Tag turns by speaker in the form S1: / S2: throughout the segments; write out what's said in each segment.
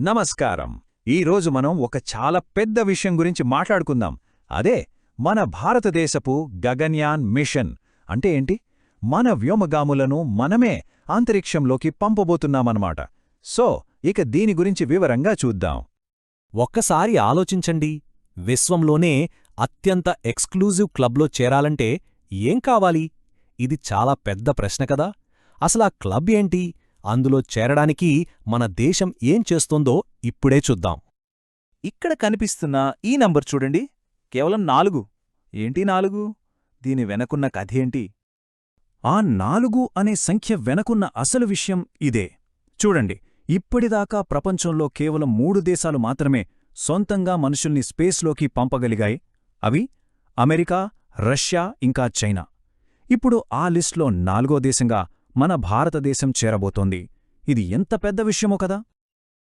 S1: నమస్కారం. ఈరోజు మనం ఒక చాలా పెద్ద విషయం గురించి మాట్లాడుకుందాం. అదే మన భారతదేశపు గగన్యాన్ మిషన్. అంటే ఏంటి? మన వ్యోమగాములను మనమే అంతరిక్షంలోకి పంపబోతున్నామన్నమాట. సో ఇక దీని గురించి వివరంగా చూద్దాం.
S2: ఒక్కసారి ఆలోచించండి. విశ్వంలోనే అత్యంత ఎక్స్క్లూజివ్ క్లబ్లో చేరాలంటే ఏం కావాలి? ఇది చాలా పెద్ద ప్రశ్న కదా. అసలా క్లబ్ ఏంటి? అందులో చేరడానికి మన దేశం ఏం చేస్తోందో ఇప్పుడే చూద్దాం.
S3: ఇక్కడ కనిపిస్తున్న ఈ నంబర్ చూడండి. కేవలం నాలుగు. ఏంటి నాలుగు? దీని వెనకున్న కథేంటి
S1: ఆ నాలుగు అనే సంఖ్య వెనకున్న అసలు విషయం ఇదే. చూడండి ఇప్పటిదాకా ప్రపంచంలో కేవలం మూడు దేశాలు మాత్రమే సొంతంగా మనుషుల్ని స్పేస్లోకి పంపగలిగాయి. అవి అమెరికా రష్యా ఇంకా చైనా. ఇప్పుడు ఆ లిస్ట్లో నాలుగో దేశంగా మన భారతదేశం చేరబోతోంది. ఇది ఎంత పెద్ద విషయమో కదా?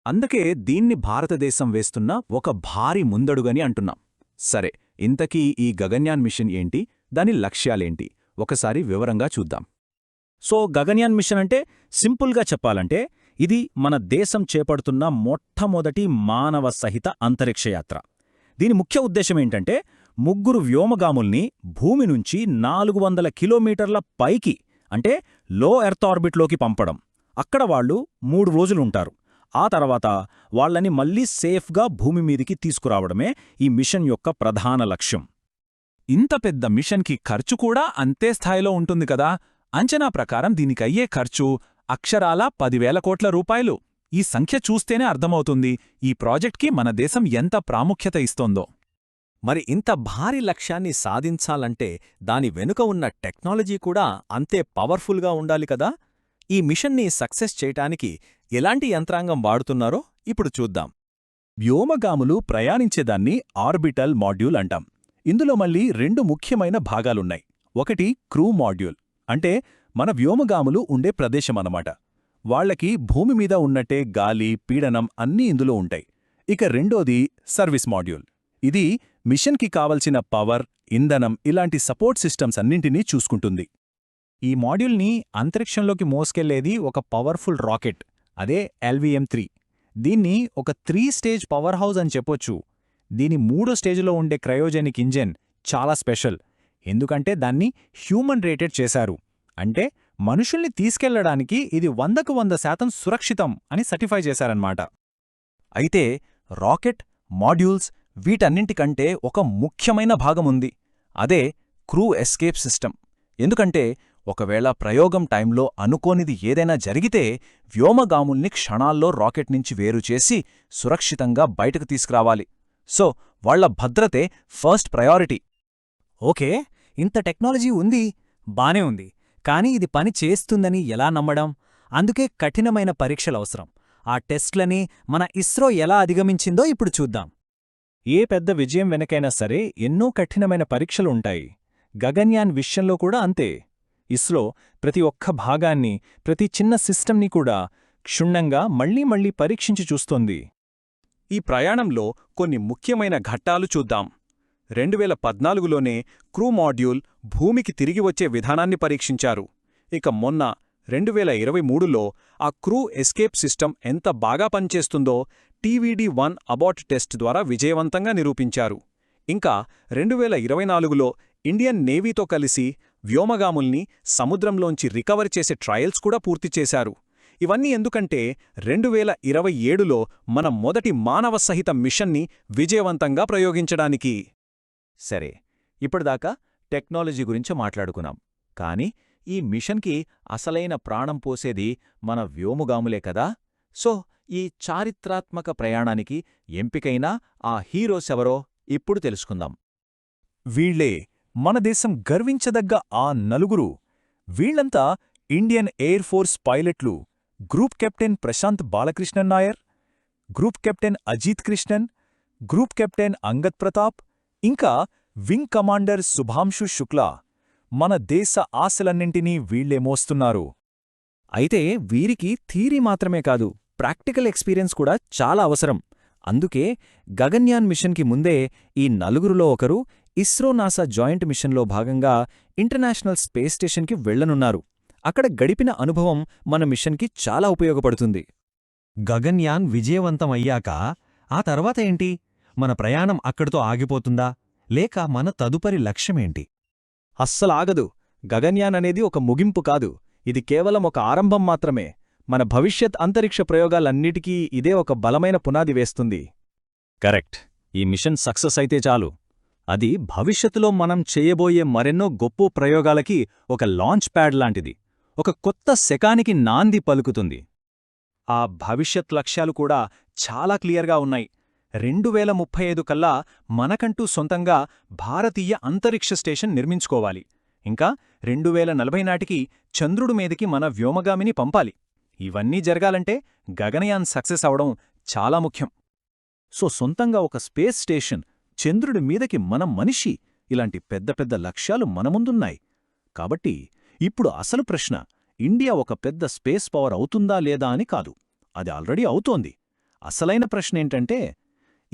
S3: అందుకే దీన్ని భారతదేశం వేస్తున్న ఒక భారీ ముందడుగని అంటున్నాం. సరే ఇంతకీ ఈ గగన్యాన్ మిషన్ ఏంటి? దాని లక్ష్యాలేంటి? ఒకసారి వివరంగా చూద్దాం.
S2: సో గగన్యాన్ మిషన్ అంటే సింపుల్గా చెప్పాలంటే ఇది మన దేశం చేపడుతున్న మొట్టమొదటి మానవ సహిత అంతరిక్షయాత్ర దీని ముఖ్య ఉద్దేశం ఏంటంటే ముగ్గురు వ్యోమగాముల్ని భూమి నుంచి నాలుగు వందల కిలోమీటర్ల పైకి అంటే లో ఎర్త్ ఆర్బిట్లోకి పంపడం. అక్కడ వాళ్ళు మూడు రోజులుంటారు. ఆ తర్వాత వాళ్ళని మళ్ళీ సేఫ్గా భూమి మీదికి తీసుకురావడమే ఈ మిషన్ యొక్క ప్రధాన లక్ష్యం.
S3: ఇంత పెద్ద మిషన్కి ఖర్చు కూడా అంతే స్థాయిలో ఉంటుంది కదా? అంచనా ప్రకారం దీనికయ్యే ఖర్చు అక్షరాల పదివేల కోట్ల రూపాయలు. ఈ సంఖ్య చూస్తేనే అర్థమవుతుంది ఈ ప్రాజెక్ట్కి మన దేశం ఎంత ప్రాముఖ్యత ఇస్తోందో.
S2: మరి ఇంత భారీ లక్ష్యాన్ని సాధించాలంటే దాని వెనుక ఉన్న టెక్నాలజీ కూడా అంతే పవర్ఫుల్గా ఉండాలి కదా? ఈ మిషన్ని సక్సెస్ చేయటానికి ఎలాంటి యంత్రాంగం వాడుతున్నారో ఇప్పుడు చూద్దాం.
S3: వ్యోమగాములు ప్రయాణించేదాన్ని ఆర్బిటల్ మాడ్యూల్ అంటాం. ఇందులో మళ్ళీ రెండు ముఖ్యమైన భాగాలున్నాయి. ఒకటి క్రూ మాడ్యూల్. అంటే మన వ్యోమగాములు ఉండే ప్రదేశమన్నమాట వాళ్ళకి భూమి మీద ఉన్నట్టే గాలి పీడనం అన్నీ ఇందులో ఉంటాయి. ఇక రెండోది సర్వీస్ మాడ్యూల్. ఇది మిషన్కి కావలసిన పవర్ ఇంధనం ఇలాంటి సపోర్ట్ సిస్టమ్స్ అన్నింటినీ చూసుకుంటుంది.
S1: ఈ మాడ్యూల్ని అంతరిక్షంలోకి మోసుకెళ్ళేది ఒక పవర్ఫుల్ రాకెట్ అదే ఎల్విఎం త్రీ. దీన్ని ఒక త్రీ స్టేజ్ పవర్ హౌస్ అని చెప్పొచ్చు. దీని మూడో స్టేజ్లో ఉండే క్రయోజెనిక్ ఇంజన్ చాలా స్పెషల్. ఎందుకంటే దాన్ని హ్యూమన్ రేటెడ్ చేశారు. అంటే మనుషుల్ని తీసుకెళ్ళడానికి ఇది వందకు వంద శాతం సురక్షితం అని సర్టిఫై చేశారన్నమాట.
S2: అయితే రాకెట్ మాడ్యూల్స్ వీటన్నింటికంటే ఒక ముఖ్యమైన భాగముంది. అదే క్రూ ఎస్కేప్ సిస్టమ్. ఎందుకంటే ఒకవేళ ప్రయోగం టైంలో అనుకోనిది ఏదైనా జరిగితే వ్యోమగాముల్ని క్షణాల్లో రాకెట్ నుంచి వేరుచేసి సురక్షితంగా బయటకు తీసుకురావాలి. సో వాళ్ళ భద్రతే ఫస్ట్ ప్రయారిటీ.
S4: ఓకే ఇంత టెక్నాలజీ ఉంది బానే ఉంది. కానీ ఇది పని చేస్తుందని ఎలా నమ్మడం? అందుకే కఠినమైన పరీక్షలవసరం ఆ టెస్ట్లని మన ఇస్రో ఎలా అధిగమించిందో ఇప్పుడు చూద్దాం.
S1: ఏ పెద్ద విజయం వెనకైనా సరే ఎన్నో కఠినమైన పరీక్షలుంటాయి గగన్యాన్ విషయంలో కూడా అంతే. ఇస్రో ప్రతి ఒక్క భాగాన్ని ప్రతి చిన్న సిస్టమ్ని కూడా క్షుణ్ణంగా మళ్ళీ మళ్ళీ పరీక్షించి చూస్తోంది.
S3: ఈ ప్రయాణంలో కొన్ని ముఖ్యమైన ఘట్టాలు చూద్దాం. రెండువేల పద్నాలుగులోనే క్రూ మాడ్యూల్ భూమికి తిరిగి వచ్చే విధానాన్ని పరీక్షించారు. ఇక మొన్న రెండువేల ఇరవై మూడులో ఆ క్రూ ఎస్కేప్ సిస్టమ్ ఎంత బాగా పనిచేస్తుందో టీవీడీ వన్ అబాట్ టెస్ట్ ద్వారా విజయవంతంగా నిరూపించారు. ఇంకా రెండువేల ఇరవై నాలుగులో ఇండియన్ నేవీతో కలిసి వ్యోమగాముల్ని సముద్రంలోంచి రికవర్ చేసే ట్రయల్స్ కూడా పూర్తి చేశారు. ఇవన్నీ ఎందుకంటే రెండువేల ఇరవై ఏడులో మన మొదటి మానవ సహిత మిషన్ని విజయవంతంగా ప్రయోగించడానికి.
S1: సరే ఇప్పటిదాకా టెక్నాలజీ గురించి మాట్లాడుకున్నాం. కానీ ఈ మిషన్కి అసలైన ప్రాణం పోసేది మన వ్యోముగాములే కదా? సో ఈ చారిత్రాత్మక ప్రయాణానికి ఎంపికైన ఆ హీరోసెవరో ఇప్పుడు తెలుసుకుందాం.
S3: వీళ్ళే మన దేశం గర్వించదగ్గ ఆ నలుగురు. వీళ్ళంతా Indian air force పైలట్లు. Group captain Prashanth Balakrishnan Nair group captain Ajit Krishnan group captain Angad Pratap ఇంకా వింగ్ కమాండర్ శుభాంశు శుక్లా. మన దేశ ఆశలన్నింటినీ వీళ్ళే మోస్తున్నారు.
S4: అయితే వీరికి థీరీ మాత్రమే కాదు ప్రాక్టికల్ ఎక్స్పీరియన్స్ కూడా చాలా అవసరం. అందుకే గగన్యాన్ మిషన్కి ముందే ఈ నలుగురులో ఒకరు ఇస్రో నాసా జాయింట్ మిషన్లో భాగంగా ఇంటర్నేషనల్ స్పేస్ స్టేషన్కి వెళ్ళనున్నారు అక్కడ గడిపిన అనుభవం మన మిషన్కి చాలా ఉపయోగపడుతుంది. గగన్యాన్ విజయవంతం అయ్యాక ఆ తర్వాత ఏంటి? మన ప్రయాణం అక్కడితో ఆగిపోతుందా? లేక మన తదుపరి లక్ష్యమేంటి?
S3: అస్సలాగదు. గగన్యాన్ అనేది ఒక ముగింపు కాదు. ఇది కేవలం ఒక ఆరంభం మాత్రమే. మన భవిష్యత్ అంతరిక్ష ప్రయోగాలన్నిటికీ ఇదే ఒక బలమైన పునాది వేస్తుంది.
S2: కరెక్ట్. ఈ మిషన్ సక్సెస్ అయితే చాలు. అది భవిష్యత్తులో మనం చేయబోయే మరెన్నో గొప్ప ప్రయోగాలకి ఒక లాంచ్ ప్యాడ్ లాంటిది. ఒక కొత్త శకానికి నాంది పలుకుతుంది.
S1: ఆ భవిష్యత్ లక్ష్యాలు కూడా చాలా క్లియర్గా ఉన్నాయి. రెండు వేల ముప్పై ఐదు కల్లా మనకంటూ సొంతంగా భారతీయ అంతరిక్ష స్టేషన్ నిర్మించుకోవాలి. ఇంకా రెండు వేల నలభై నాటికి చంద్రుడి మీదకి మన వ్యోమగామిని పంపాలి. ఇవన్నీ జరగాలంటే గగనయాన్ సక్సెస్ అవడం చాలా ముఖ్యం.
S2: సో సొంతంగా ఒక స్పేస్ స్టేషన్ చంద్రుడి మీదకి మన మనిషి ఇలాంటి పెద్ద పెద్ద లక్ష్యాలు మన ముందున్నాయి. కాబట్టి ఇప్పుడు అసలు ప్రశ్న ఇండియా ఒక పెద్ద స్పేస్ పవర్ అవుతుందా లేదా అని కాదు. అది ఆల్రెడీ అవుతోంది. అసలైన ప్రశ్నేంటంటే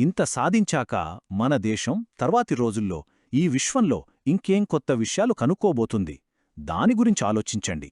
S2: ఇంత సాధించాక మన దేశం తర్వాతి రోజుల్లో ఈ విశ్వంలో ఇంకేం కొత్త విషయాలు కనుక్కోబోతుంది? దాని గురించి ఆలోచించండి.